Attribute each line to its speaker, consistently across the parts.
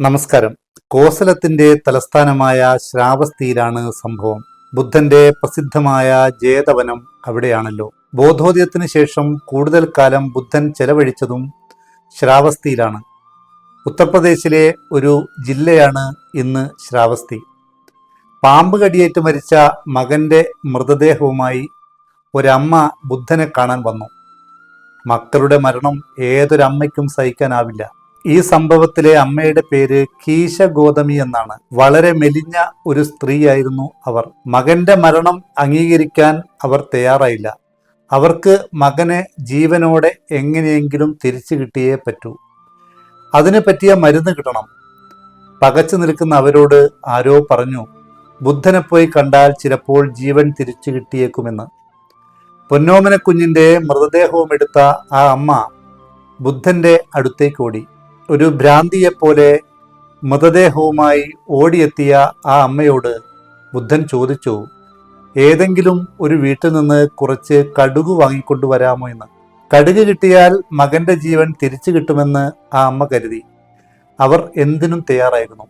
Speaker 1: നമസ്കാരം. കോസലത്തിന്റെ തലസ്ഥാനമായ ശ്രാവസ്തിയിലാണ് സംഭവം. ബുദ്ധന്റെ പ്രസിദ്ധമായ ജേതവനം അവിടെയാണല്ലോ. ബോധോദയത്തിന് ശേഷം കൂടുതൽ കാലം ബുദ്ധൻ ചെലവഴിച്ചതും ശ്രാവസ്തിയിലാണ്. ഉത്തർപ്രദേശിലെ ഒരു ജില്ലയാണ് ഇന്ന് ശ്രാവസ്തി. പാമ്പ് കടിയേറ്റ് മരിച്ച മകന്റെ മൃതദേഹവുമായി ഒരമ്മ ബുദ്ധനെ കാണാൻ വന്നു. മക്കളുടെ മരണം ഏതൊരമ്മയ്ക്കും സഹിക്കാനാവില്ല. ഈ സംഭവത്തിലെ അമ്മയുടെ പേര് കീശ ഗോതമി എന്നാണ്. വളരെ മെലിഞ്ഞ ഒരു സ്ത്രീയായിരുന്നു അവർ. മകന്റെ മരണം അംഗീകരിക്കാൻ അവർ തയ്യാറായില്ല. അവർക്ക് മകനെ ജീവനോടെ എങ്ങനെയെങ്കിലും തിരിച്ചു കിട്ടിയേ പറ്റൂ. അതിന് പറ്റിയ മരുന്ന് കിട്ടണം. പകച്ചു നിൽക്കുന്ന അവരോട് ആരോ പറഞ്ഞു ബുദ്ധനെ പോയി കണ്ടാൽ ചിലപ്പോൾ ജീവൻ തിരിച്ചു കിട്ടിയേക്കുമെന്ന്. പൊന്നോമന കുഞ്ഞിന്റെ മൃതദേഹവും എടുത്ത ആ അമ്മ ബുദ്ധന്റെ അടുത്തേക്ക് ഓടി. ഒരു ഭ്രാന്തിയെപ്പോലെ മൃതദേഹവുമായി ഓടിയെത്തിയ ആ അമ്മയോട് ബുദ്ധൻ ചോദിച്ചു ഏതെങ്കിലും ഒരു വീട്ടിൽ നിന്ന് കുറച്ച് കടുക് വാങ്ങിക്കൊണ്ടുവരാമോ എന്ന്? കടുക് കിട്ടിയാൽ മകന്റെ ജീവൻ തിരിച്ചു കിട്ടുമെന്ന് ആ അമ്മ കരുതി. അവർ എന്തിനും തയ്യാറായിരുന്നു.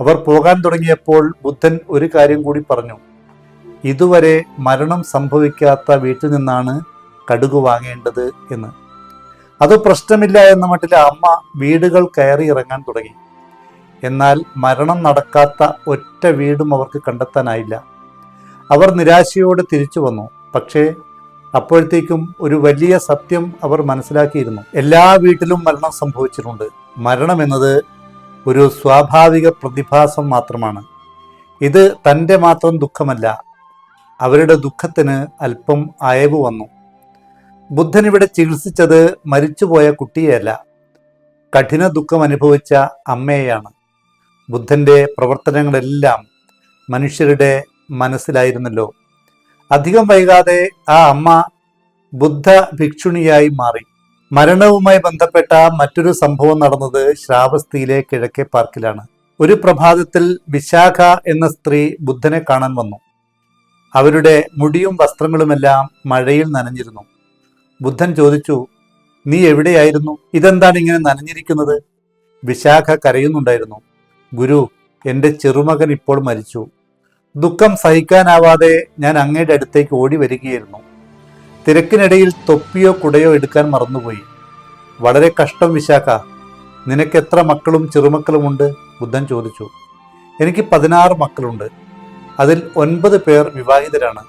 Speaker 1: അവർ പോകാൻ തുടങ്ങിയപ്പോൾ ബുദ്ധൻ ഒരു കാര്യം കൂടി പറഞ്ഞു ഇതുവരെ മരണം സംഭവിക്കാത്ത വീട്ടിൽ നിന്നാണ് കടുക് വാങ്ങേണ്ടത് എന്ന്. അത് പ്രശ്നമില്ല എന്ന മട്ടിൽ അമ്മ വീടുകൾ കയറി ഇറങ്ങാൻ തുടങ്ങി. എന്നാൽ മരണം നടക്കാത്ത ഒറ്റ വീടും അവർക്ക് കണ്ടെത്താനായില്ല. അവർ നിരാശയോടെ തിരിച്ചു വന്നു. പക്ഷേ അപ്പോഴത്തേക്കും ഒരു വലിയ സത്യം അവർ മനസ്സിലാക്കിയിരുന്നു. എല്ലാ വീട്ടിലും മരണം സംഭവിച്ചിട്ടുണ്ട്. മരണം എന്നത് ഒരു സ്വാഭാവിക പ്രതിഭാസം മാത്രമാണ്. ഇത് തന്റെ മാത്രം ദുഃഖമല്ല. അവരുടെ ദുഃഖത്തിന് അല്പം അയവ് വന്നു. ബുദ്ധൻ ഇവിടെ ചികിത്സിച്ചത് മരിച്ചുപോയ കുട്ടിയെയല്ല. കഠിന ദുഃഖം അനുഭവിച്ച അമ്മയെയാണ്. ബുദ്ധന്റെ പ്രവർത്തനങ്ങളെല്ലാം മനുഷ്യരുടെ മനസ്സിലായിരുന്നല്ലോ. അധികം വൈകാതെ ആ അമ്മ ബുദ്ധ ഭിക്ഷുണിയായി മാറി. മരണവുമായി ബന്ധപ്പെട്ട മറ്റൊരു സംഭവം നടന്നത് ശ്രാവസ്തിയിലെ കിഴക്കേ പാർക്കിലാണ്. ഒരു പ്രഭാതത്തിൽ വിശാഖ എന്ന സ്ത്രീ ബുദ്ധനെ കാണാൻ വന്നു. അവരുടെ മുടിയും വസ്ത്രങ്ങളുമെല്ലാം മഴയിൽ നനഞ്ഞിരുന്നു. ബുദ്ധൻ ചോദിച്ചു നീ എവിടെയായിരുന്നു? ഇതെന്താണ് ഇങ്ങനെ നനഞ്ഞിരിക്കുന്നത്? വിശാഖ കരയുന്നുണ്ടായിരുന്നു ഗുരു എന്റെ ചെറുമകൻ ഇപ്പോൾ മരിച്ചു. ദുഃഖം സഹിക്കാനാവാതെ ഞാൻ അങ്ങയുടെ അടുത്തേക്ക് ഓടി വരികയായിരുന്നു. തിരക്കിനിടയിൽ തൊപ്പിയോ കുടയോ എടുക്കാൻ മറന്നുപോയി. വളരെ കഷ്ടം വിശാഖ. നിനക്ക് എത്ര മക്കളും ചെറുമക്കളുമുണ്ട് ബുദ്ധൻ ചോദിച്ചു. എനിക്ക് പതിനാറ് മക്കളുണ്ട്. അതിൽ ഒൻപത് പേർ വിവാഹിതരാണ്.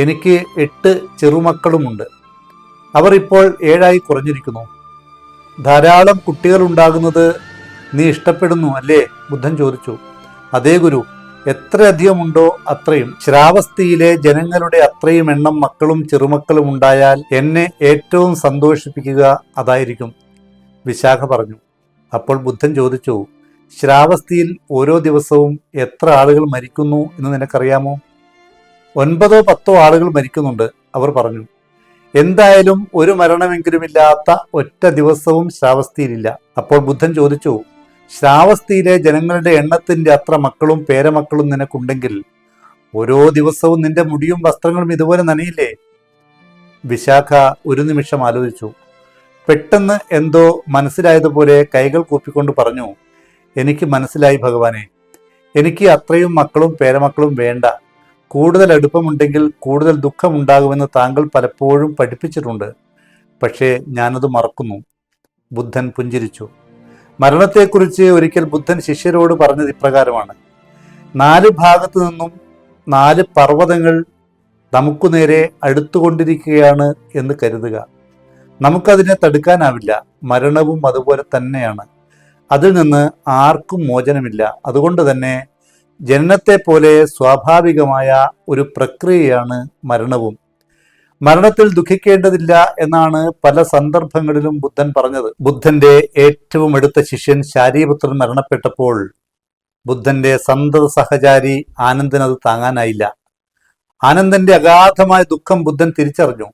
Speaker 1: എനിക്ക് എട്ട് ചെറുമക്കളുമുണ്ട്. അവർ ഇപ്പോൾ ഏഴായി കുറഞ്ഞിരിക്കുന്നു. ധാരാളം കുട്ടികൾ ഉണ്ടാകുന്നത് നീ ഇഷ്ടപ്പെടുന്നു അല്ലേ? ബുദ്ധൻ ചോദിച്ചു. അതേ ഗുരു എത്രയധികമുണ്ടോ അത്രയും. ശ്രാവസ്തിയിലെ ജനങ്ങളുടെ അത്രയും എണ്ണം മക്കളും ചെറുമക്കളും ഉണ്ടായാൽ എന്നെ ഏറ്റവും സന്തോഷിപ്പിക്കുക അതായിരിക്കും വിശാഖ പറഞ്ഞു. അപ്പോൾ ബുദ്ധൻ ചോദിച്ചു ശ്രാവസ്തിയിൽ ഓരോ ദിവസവും എത്ര ആളുകൾ മരിക്കുന്നു എന്ന് നിനക്കറിയാമോ? ഒൻപതോ പത്തോ ആളുകൾ മരിക്കുന്നുണ്ട് അവർ പറഞ്ഞു. എന്തായാലും ഒരു മരണമെങ്കിലും ഇല്ലാത്ത ഒറ്റ ദിവസവും ശ്രാവസ്തിയിലില്ല. അപ്പോൾ ബുദ്ധൻ ചോദിച്ചു ശ്രാവസ്തിയിലെ ജനങ്ങളുടെ എണ്ണത്തിന്റെ അത്ര മക്കളും പേരമക്കളും നിനക്കുണ്ടെങ്കിൽ ഓരോ ദിവസവും നിന്റെ മുടിയും വസ്ത്രങ്ങളും ഇതുപോലെ നനയില്ലേ? വിശാഖ ഒരു നിമിഷം ആലോചിച്ചു. പെട്ടെന്ന് എന്തോ മനസ്സിലായതുപോലെ കൈകൾ കൂപ്പിക്കൊണ്ട് പറഞ്ഞു എനിക്ക് മനസ്സിലായി ഭഗവാനെ എനിക്ക് അത്രയും മക്കളും പേരമക്കളും വേണ്ട. കൂടുതൽ അടുപ്പമുണ്ടെങ്കിൽ കൂടുതൽ ദുഃഖമുണ്ടാകുമെന്ന് താങ്കൾ പലപ്പോഴും പഠിപ്പിച്ചിട്ടുണ്ട്. പക്ഷേ ഞാനത് മറക്കുന്നു. ബുദ്ധൻ പുഞ്ചിരിച്ചു. മരണത്തെക്കുറിച്ച് ഒരിക്കൽ ബുദ്ധൻ ശിഷ്യരോട് പറഞ്ഞത് ഇപ്രകാരമാണ്. നാല് ഭാഗത്തു നിന്നും നാല് പർവതങ്ങൾ നമുക്കു നേരെ അടുത്തുകൊണ്ടിരിക്കുകയാണ് എന്ന് കരുതുക. നമുക്കതിനെ തടുക്കാനാവില്ല. മരണവും അതുപോലെ തന്നെയാണ്. അതിൽ നിന്ന് ആർക്കും മോചനമില്ല. അതുകൊണ്ട് തന്നെ ജനനത്തെ പോലെ സ്വാഭാവികമായ ഒരു പ്രക്രിയയാണ് മരണവും. മരണത്തിൽ ദുഃഖിക്കേണ്ടതില്ല എന്നാണ് പല സന്ദർഭങ്ങളിലും ബുദ്ധൻ പറഞ്ഞത്. ബുദ്ധന്റെ ഏറ്റവും അടുത്ത ശിഷ്യൻ ശാരീപുത്രൻ മരണപ്പെട്ടപ്പോൾ ബുദ്ധന്റെ സന്തത സഹചാരി ആനന്ദൻ അത് താങ്ങാനായില്ല. ആനന്ദന്റെ അഗാധമായ ദുഃഖം ബുദ്ധൻ തിരിച്ചറിഞ്ഞു.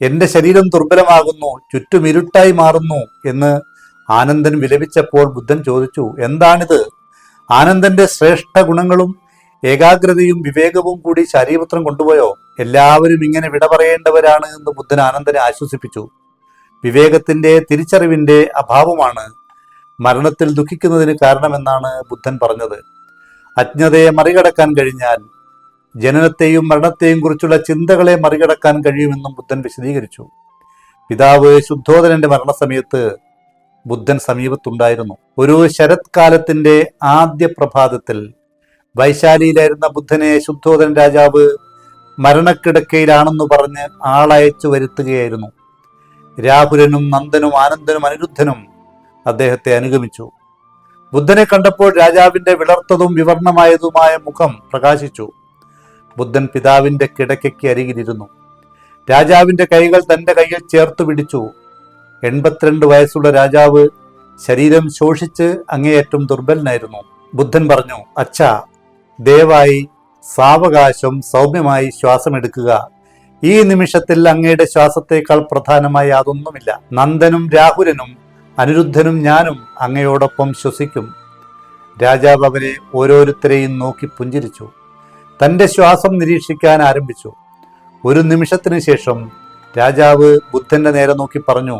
Speaker 1: എന്റെ ശരീരം ദുർബലമാകുന്നു ചുറ്റും ഇരുട്ടായി മാറുന്നു എന്ന് ആനന്ദൻ വിലപിച്ചപ്പോൾ ബുദ്ധൻ ചോദിച്ചു എന്താണിത്? ആനന്ദന്റെ ശ്രേഷ്ഠ ഗുണങ്ങളും ഏകാഗ്രതയും വിവേകവും കൂടി ശരീരപത്രം കൊണ്ടുപോയോ? എല്ലാവരും ഇങ്ങനെ വിട പറയേണ്ടവരാണ് എന്ന് ബുദ്ധൻ ആനന്ദനെ ആശ്വസിപ്പിച്ചു. വിവേകത്തിന്റെ തിരിച്ചറിവിന്റെ അഭാവമാണ് മരണത്തിൽ ദുഃഖിക്കുന്നതിന് കാരണമെന്നാണ് ബുദ്ധൻ പറഞ്ഞത്. അജ്ഞതയെ മറികടക്കാൻ കഴിഞ്ഞാൽ ജനനത്തെയും മരണത്തെയും കുറിച്ചുള്ള ചിന്തകളെ മറികടക്കാൻ കഴിയുമെന്നും ബുദ്ധൻ വിശദീകരിച്ചു. പിതാവ് ശുദ്ധോദനന്റെ മരണസമയത്ത് ബുദ്ധൻ സമീപത്തുണ്ടായിരുന്നു. ഒരു ശരത്കാലത്തിന്റെ ആദ്യ പ്രഭാതത്തിൽ വൈശാലിയിലായിരുന്ന ബുദ്ധനെ ശുദ്ധോധൻ രാജാവ് മരണക്കിടക്കയിലാണെന്ന് പറഞ്ഞ് ആളയച്ചു വരുത്തുകയായിരുന്നു. രാഹുലനും നന്ദനും ആനന്ദനും അനിരുദ്ധനും അദ്ദേഹത്തെ അനുഗമിച്ചു. ബുദ്ധനെ കണ്ടപ്പോൾ രാജാവിന്റെ വിളർത്തതും വിവർണമായതുമായ മുഖം പ്രകാശിച്ചു. ബുദ്ധൻ പിതാവിന്റെ കിടക്കയ്ക്ക് അരികിലിരുന്നു. രാജാവിന്റെ കൈകൾ തന്റെ കയ്യിൽ ചേർത്ത് പിടിച്ചു. എൺപത്തിരണ്ട് വയസ്സുള്ള രാജാവ് ശരീരം ശോഷിച്ച് അങ്ങേയറ്റം ദുർബലനായിരുന്നു. ബുദ്ധൻ പറഞ്ഞു അച്ഛ ദയവായി സാവകാശം സൗമ്യമായി ശ്വാസമെടുക്കുക. ഈ നിമിഷത്തിൽ അങ്ങയുടെ ശ്വാസത്തേക്കാൾ പ്രധാനമായി അതൊന്നുമില്ല നന്ദനും രാഹുലനും അനിരുദ്ധനും ഞാനും അങ്ങയോടൊപ്പം ശ്വസിക്കും. രാജാവ് അവരെ ഓരോരുത്തരെയും നോക്കി പുഞ്ചിരിച്ചു. തന്റെ ശ്വാസം നിരീക്ഷിക്കാൻ ആരംഭിച്ചു. ഒരു നിമിഷത്തിന് ശേഷം രാജാവ് ബുദ്ധന്റെ നേരെ നോക്കി പറഞ്ഞു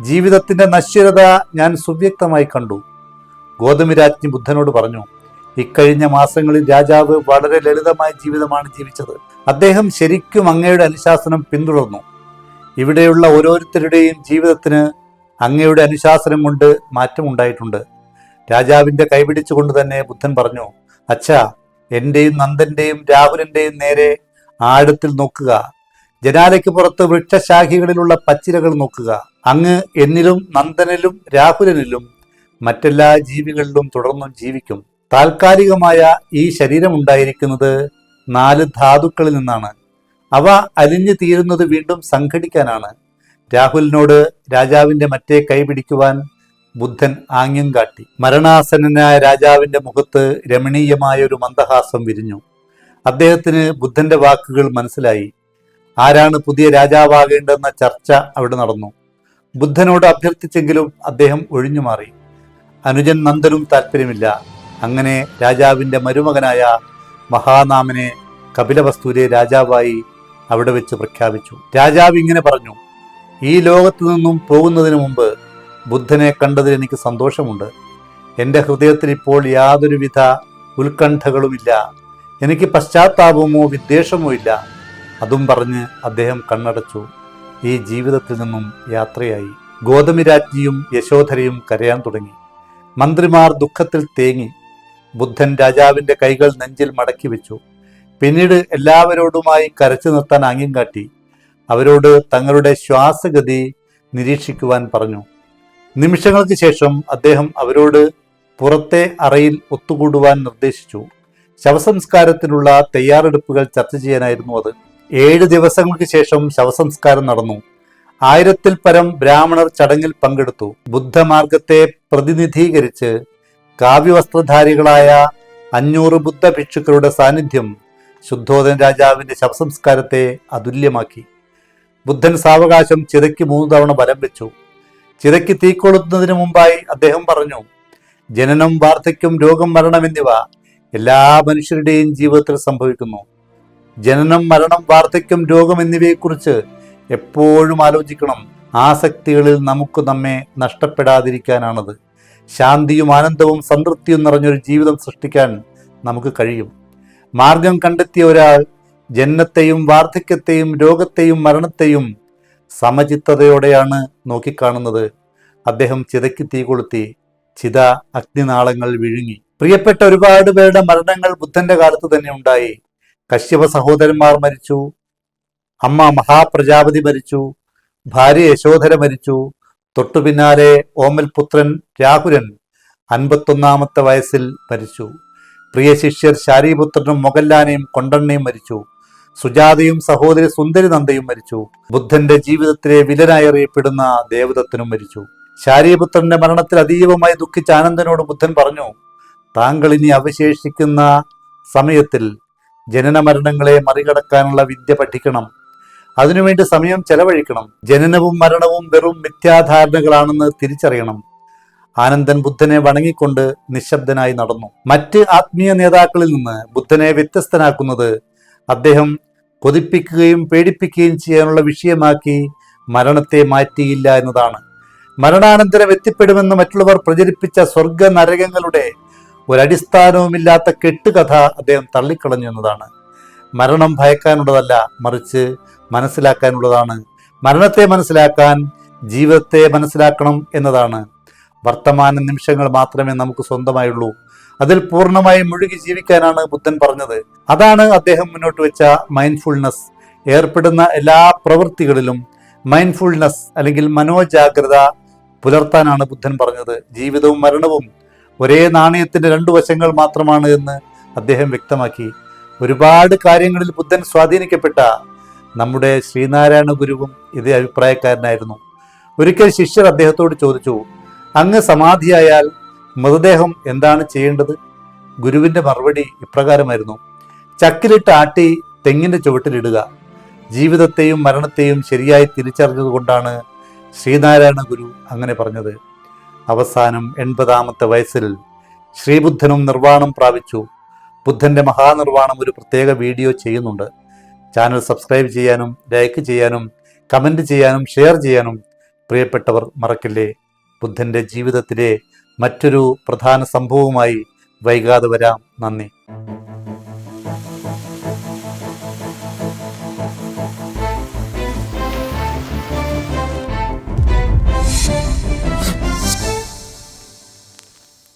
Speaker 1: ജീവിതത്തിന്റെ നശ്വരത ഞാൻ സുവ്യക്തമായി കണ്ടു. ഗോതമിരാജ്ഞി ബുദ്ധനോട് പറഞ്ഞു ഇക്കഴിഞ്ഞ മാസങ്ങളിൽ രാജാവ് വളരെ ലളിതമായ ജീവിതമാണ് ജീവിച്ചത്. അദ്ദേഹം ശരിക്കും അങ്ങയുടെ അനുശാസനം പിന്തുടർന്നു. ഇവിടെയുള്ള ഓരോരുത്തരുടെയും ജീവിതത്തിന് അങ്ങയുടെ അനുശാസനം കൊണ്ട് മാറ്റമുണ്ടായിട്ടുണ്ട് രാജാവിന്റെ കൈപിടിച്ചുകൊണ്ട് തന്നെ ബുദ്ധൻ പറഞ്ഞു അച്ഛാ എന്റെയും നന്ദന്റെയും രാഹുലിന്റെയും നേരെ ആഴത്തിൽ നോക്കുക. ജനാലയ്ക്ക് പുറത്ത് വൃക്ഷശാഖികളിലുള്ള പച്ചിലകൾ നോക്കുക. അങ്ങ് എന്നിലും നന്ദനിലും രാഹുലനിലും മറ്റെല്ലാ ജീവികളിലും തുടർന്നും ജീവിക്കും. താൽക്കാലികമായ ഈ ശരീരം ഉണ്ടായിരിക്കുന്നത് നാല് ധാതുക്കളിൽ നിന്നാണ്. അവ അലിഞ്ഞു തീരുന്നത് വീണ്ടും സംഘടിക്കാനാണ്. രാഹുലിനോട് രാജാവിന്റെ മറ്റേ കൈ പിടിക്കുവാൻ ബുദ്ധൻ ആംഗ്യം കാട്ടി. മരണാസന്നനായ രാജാവിന്റെ മുഖത്ത് രമണീയമായ ഒരു മന്ദഹാസം വിരിഞ്ഞു. അദ്ദേഹത്തിന് ബുദ്ധന്റെ വാക്കുകൾ മനസ്സിലായി. ആരാണ് പുതിയ രാജാവാകേണ്ടെന്ന ചർച്ച അവിടെ നടന്നു. ബുദ്ധനോട് അഭ്യർത്ഥിച്ചെങ്കിലും അദ്ദേഹം ഒഴിഞ്ഞു മാറി അനുജൻ നന്ദനും താല്പര്യമില്ല. അങ്ങനെ രാജാവിന്റെ മരുമകനായ മഹാനാമനെ കപിലവസ്തുവിലെ രാജാവായി അവിടെ വെച്ച് പ്രഖ്യാപിച്ചു. രാജാവ് ഇങ്ങനെ പറഞ്ഞു ഈ ലോകത്തു നിന്നും പോകുന്നതിന് മുമ്പ് ബുദ്ധനെ കണ്ടതിൽ എനിക്ക് സന്തോഷമുണ്ട്. എന്റെ ഹൃദയത്തിൽ ഇപ്പോൾ യാതൊരുവിധ ഉത്കണ്ഠകളുമില്ല. എനിക്ക് പശ്ചാത്താപമോ വിദ്വേഷമോ ഇല്ല. അതും പറഞ്ഞ് അദ്ദേഹം കണ്ണടച്ചു. ഈ ജീവിതത്തിൽ നിന്നും യാത്രയായി. ഗോതമിരാജ്ഞിയും യശോധരയും കരയാൻ തുടങ്ങി. മന്ത്രിമാർ ദുഃഖത്തിൽ തേങ്ങി. ബുദ്ധൻ രാജാവിന്റെ കൈകൾ നെഞ്ചിൽ മടക്കി വെച്ചു. പിന്നീട് എല്ലാവരോടുമായി കരച്ചു നിർത്താൻ ആംഗ്യം കാട്ടി. അവരോട് തങ്ങളുടെ ശ്വാസഗതി നിരീക്ഷിക്കുവാൻ പറഞ്ഞു. നിമിഷങ്ങൾക്ക് ശേഷം അദ്ദേഹം അവരോട് പുറത്തെ അറയിൽ ഒത്തുകൂടുവാൻ നിർദ്ദേശിച്ചു. ശവസംസ്കാരത്തിനുള്ള തയ്യാറെടുപ്പുകൾ ചർച്ച ചെയ്യാനായിരുന്നു അത്. ഏഴ് ദിവസങ്ങൾക്ക് ശേഷം ശവസംസ്കാരം നടന്നു. ആയിരത്തിൽ പരം ബ്രാഹ്മണർ ചടങ്ങിൽ പങ്കെടുത്തു. ബുദ്ധമാർഗത്തെ പ്രതിനിധീകരിച്ച് കാവ്യവസ്ത്രധാരികളായ അഞ്ഞൂറ് ബുദ്ധ ഭിക്ഷുക്കളുടെ സാന്നിധ്യം ശുദ്ധോദൻ രാജാവിന്റെ ശവസംസ്കാരത്തെ അതുല്യമാക്കി. ബുദ്ധൻ സാവകാശം ചിതയ്ക്ക് മൂന്ന് തവണ വലം വെച്ചു. ചിതയ്ക്ക് തീക്കൊളുത്തുന്നതിന് മുമ്പായി അദ്ദേഹം പറഞ്ഞു ജനനം വാർദ്ധക്യം രോഗം മരണം എന്നിവ എല്ലാ മനുഷ്യരുടെയും ജീവിതത്തിൽ സംഭവിക്കുന്നു. ജനനം മരണം വാർദ്ധക്യം രോഗം എന്നിവയെക്കുറിച്ച് എപ്പോഴും ആലോചിക്കണം. ആസക്തികളിൽ നമുക്ക് നമ്മെ നഷ്ടപ്പെടാതിരിക്കാനാണത്. ശാന്തിയും ആനന്ദവും സംതൃപ്തിയും നിറഞ്ഞൊരു ജീവിതം സൃഷ്ടിക്കാൻ നമുക്ക് കഴിയും. മാർഗം കണ്ടെത്തിയ ഒരാൾ ജന്മത്തെയും വാർദ്ധക്യത്തെയും രോഗത്തെയും മരണത്തെയും സമചിത്തതയോടെയാണ് നോക്കിക്കാണുന്നത്. അദ്ദേഹം ചിതയ്ക്ക് തീ കൊളുത്തി ചിത അഗ്നിനാളങ്ങൾ വിഴുങ്ങി. പ്രിയപ്പെട്ട ഒരുപാട് പേരുടെ മരണങ്ങൾ ബുദ്ധന്റെ കാലത്ത് തന്നെ ഉണ്ടായി. കശ്യപ സഹോദരന്മാർ മരിച്ചു. അമ്മ മഹാപ്രജാപതി മരിച്ചു. ഭാര്യ യശോധര മരിച്ചു. തൊട്ടു പിന്നാലെ ഓമൽ പുത്രൻ രാഹുരൻ അൻപത്തൊന്നാമത്തെ വയസ്സിൽ മരിച്ചു. പ്രിയ ശിഷ്യർ ശാരീപുത്രനും മൊഗല്ലാനയും കൊണ്ടണ്ണയും മരിച്ചു. സുജാതയും സഹോദരി സുന്ദരി നന്ദയും മരിച്ചു. ബുദ്ധന്റെ ജീവിതത്തിലെ വിലനായി അറിയപ്പെടുന്ന ദേവദത്തനും മരിച്ചു. ശാരീപുത്രന്റെ മരണത്തിൽ അതീവമായി ദുഃഖിച്ച ആനന്ദനോട് ബുദ്ധൻ പറഞ്ഞു താങ്കൾ ഇനി അവശേഷിക്കുന്ന സമയത്തിൽ ജനന മരണങ്ങളെ മറികടക്കാനുള്ള വിദ്യ പഠിക്കണം. അതിനുവേണ്ടി സമയം ചെലവഴിക്കണം. ജനനവും മരണവും വെറും മിഥ്യാധാരണകളാണെന്ന് തിരിച്ചറിയണം. ആനന്ദൻ ബുദ്ധനെ വണങ്ങിക്കൊണ്ട് നിശബ്ദനായി നടന്നു. മറ്റ് ആത്മീയ നേതാക്കളിൽ നിന്ന് ബുദ്ധനെ വ്യത്യസ്തനാക്കുന്നത് അദ്ദേഹം കൊതിപ്പിക്കുകയും പേടിപ്പിക്കുകയും ചെയ്യാനുള്ള വിഷയമാക്കി മരണത്തെ മാറ്റിയില്ല എന്നതാണ്. മരണാനന്തരം എത്തിപ്പെടുമെന്ന് മറ്റുള്ളവർ പ്രചരിപ്പിച്ച സ്വർഗ നരകങ്ങളുടെ ഒരടിസ്ഥാനവുമില്ലാത്ത കെട്ടുകഥ അദ്ദേഹം തള്ളിക്കളഞ്ഞു എന്നതാണ്. മരണം ഭയക്കാനുള്ളതല്ല മറിച്ച് മനസ്സിലാക്കാനുള്ളതാണ്. മരണത്തെ മനസ്സിലാക്കാൻ ജീവിതത്തെ മനസ്സിലാക്കണം എന്നതാണ്. വർത്തമാന നിമിഷങ്ങൾ മാത്രമേ നമുക്ക് സ്വന്തമായുള്ളൂ. അതിൽ പൂർണമായും മുഴുകി ജീവിക്കാനാണ് ബുദ്ധൻ പറഞ്ഞത്. അതാണ് അദ്ദേഹം മുന്നോട്ട് വെച്ച മൈൻഡ്ഫുൾനെസ് ഏർപ്പെടുന്ന എല്ലാ പ്രവൃത്തികളിലും മൈൻഡ്ഫുൾനെസ് അല്ലെങ്കിൽ മനോജാഗ്രത പുലർത്താനാണ് ബുദ്ധൻ പറഞ്ഞത്. ജീവിതവും മരണവും ഒരേ നാണയത്തിന്റെ രണ്ടു വശങ്ങൾ മാത്രമാണ് എന്ന് അദ്ദേഹം വ്യക്തമാക്കി. ഒരുപാട് കാര്യങ്ങളിൽ ബുദ്ധൻ സ്വാധീനിക്കപ്പെട്ട നമ്മുടെ ശ്രീനാരായണ ഗുരുവും ഇതേ അഭിപ്രായക്കാരനായിരുന്നു. ഒരിക്കൽ ശിഷ്യർ അദ്ദേഹത്തോട് ചോദിച്ചു അങ്ങ് സമാധിയായാൽ മൃതദേഹം എന്താണ് ചെയ്യേണ്ടത്? ഗുരുവിന്റെ മറുപടി ഇപ്രകാരമായിരുന്നു ചക്കിലിട്ട് ആട്ടി തെങ്ങിന്റെ ചുവട്ടിലിടുക ജീവിതത്തെയും മരണത്തെയും ശരിയായി തിരിച്ചറിഞ്ഞതുകൊണ്ടാണ് ശ്രീനാരായണ ഗുരു അങ്ങനെ പറഞ്ഞത്. അവസാനം എൺപതാമത്തെ വയസ്സിൽ ശ്രീബുദ്ധനും നിർവാണം പ്രാപിച്ചു. ബുദ്ധന്റെ മഹാനിർവാണം ഒരു പ്രത്യേക വീഡിയോ ചെയ്യുന്നുണ്ട്. ചാനൽ സബ്സ്ക്രൈബ് ചെയ്യാനും ലൈക്ക് ചെയ്യാനും കമന്റ് ചെയ്യാനും ഷെയർ ചെയ്യാനും പ്രിയപ്പെട്ടവർ മറക്കില്ലേ? ബുദ്ധന്റെ ജീവിതത്തിലെ മറ്റൊരു പ്രധാന സംഭവവുമായി വൈകാതെ വരാം. നന്ദി.